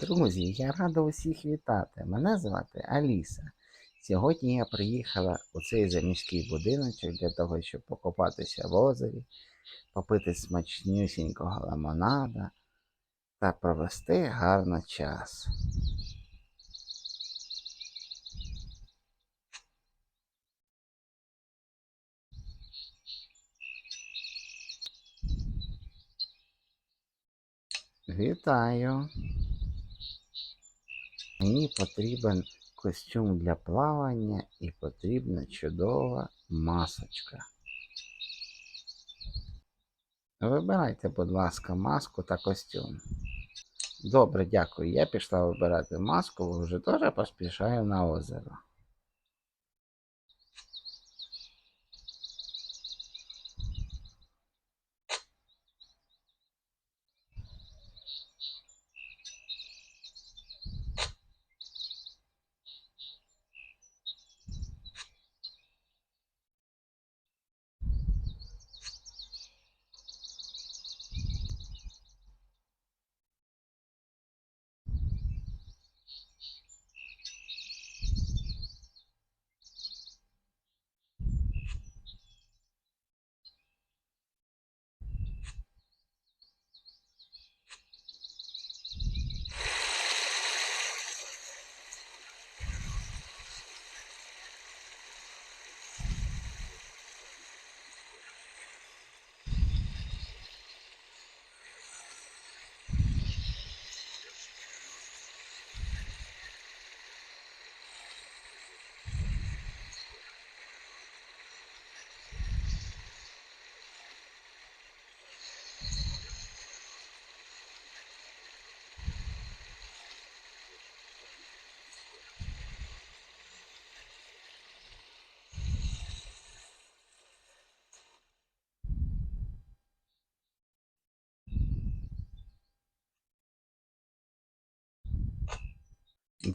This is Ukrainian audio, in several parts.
Друзі, я рада усіх вітати. Мене звати Аліса. Сьогодні я приїхала у цей заміський будиночок для того, щоб покупатися в озері, попити смачнюсінького лимонада та провести гарно час. Вітаю. Мені потрібен костюм для плавання і потрібна чудова масочка. Вибирайте, будь ласка, маску та костюм. Добре, дякую. Я пішла вибирати маску, бо вже теж поспішаю на озеро.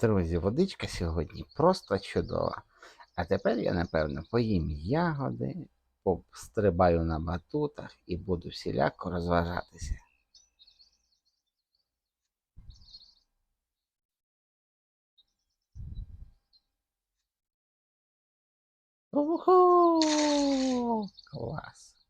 Друзі, водичка сьогодні просто чудова. А тепер я, напевно, поїм ягоди, пострибаю на батутах і буду всіляко розважатися. Уху! Клас!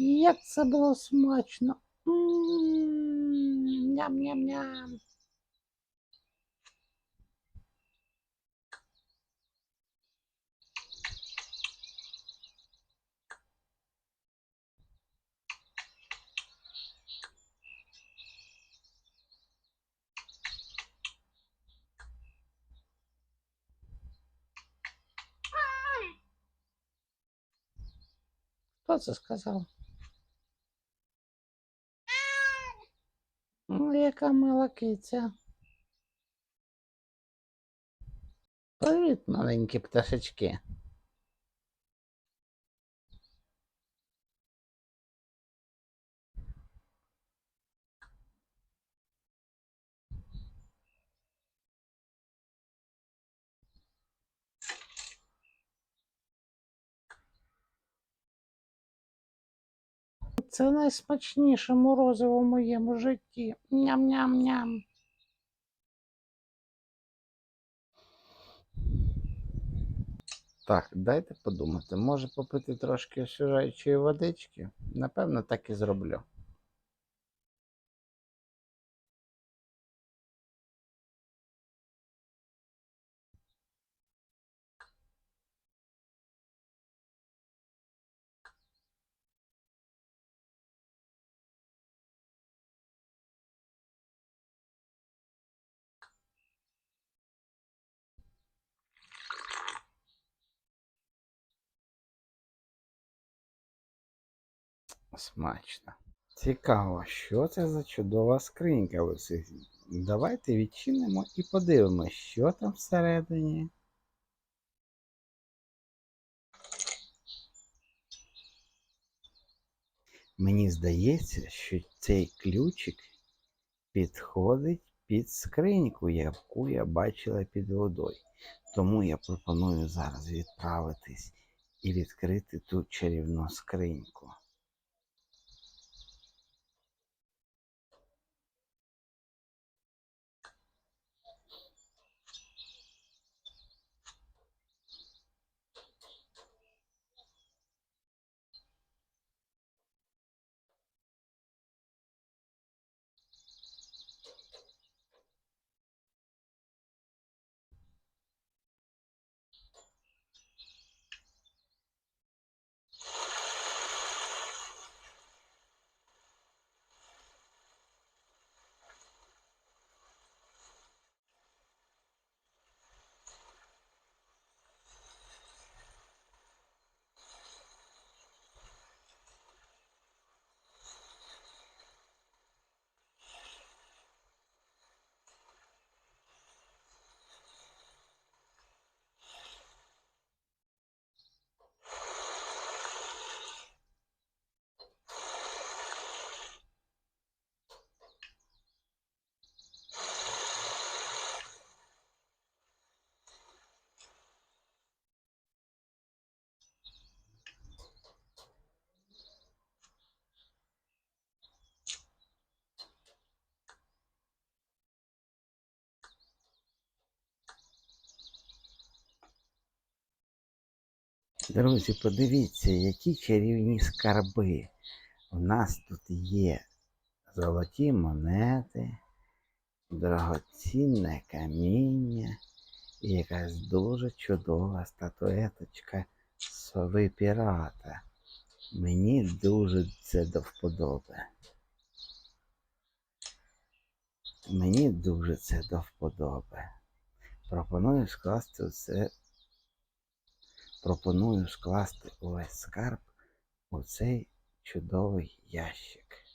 Як це було смачно. М, Ням-ням-ням. Хто це сказав? Яка мила киця. Привіт, маленькі пташечки. Це найсмачніше морозиво в моєму житті. Ням-ням-ням. Так, дайте подумати. Може попити трошки освіжаючої водички? Напевно, так і зроблю. Смачно. Цікаво, що це за чудова скринька в усіх. Давайте відчинимо і подивимося, що там всередині. Мені здається, що цей ключик підходить під скриньку, яку я бачила під водою. Тому я пропоную зараз відправитись і відкрити ту чарівну скриньку. Друзі, подивіться, які чарівні скарби. У нас тут є золоті монети, дорогоцінне каміння і якась дуже чудова статуеточка сови пірата. Мені дуже це до вподоби. Мені дуже це до вподоби. Пропоную скласти це. Пропоную скласти увесь скарб у цей чудовий ящик.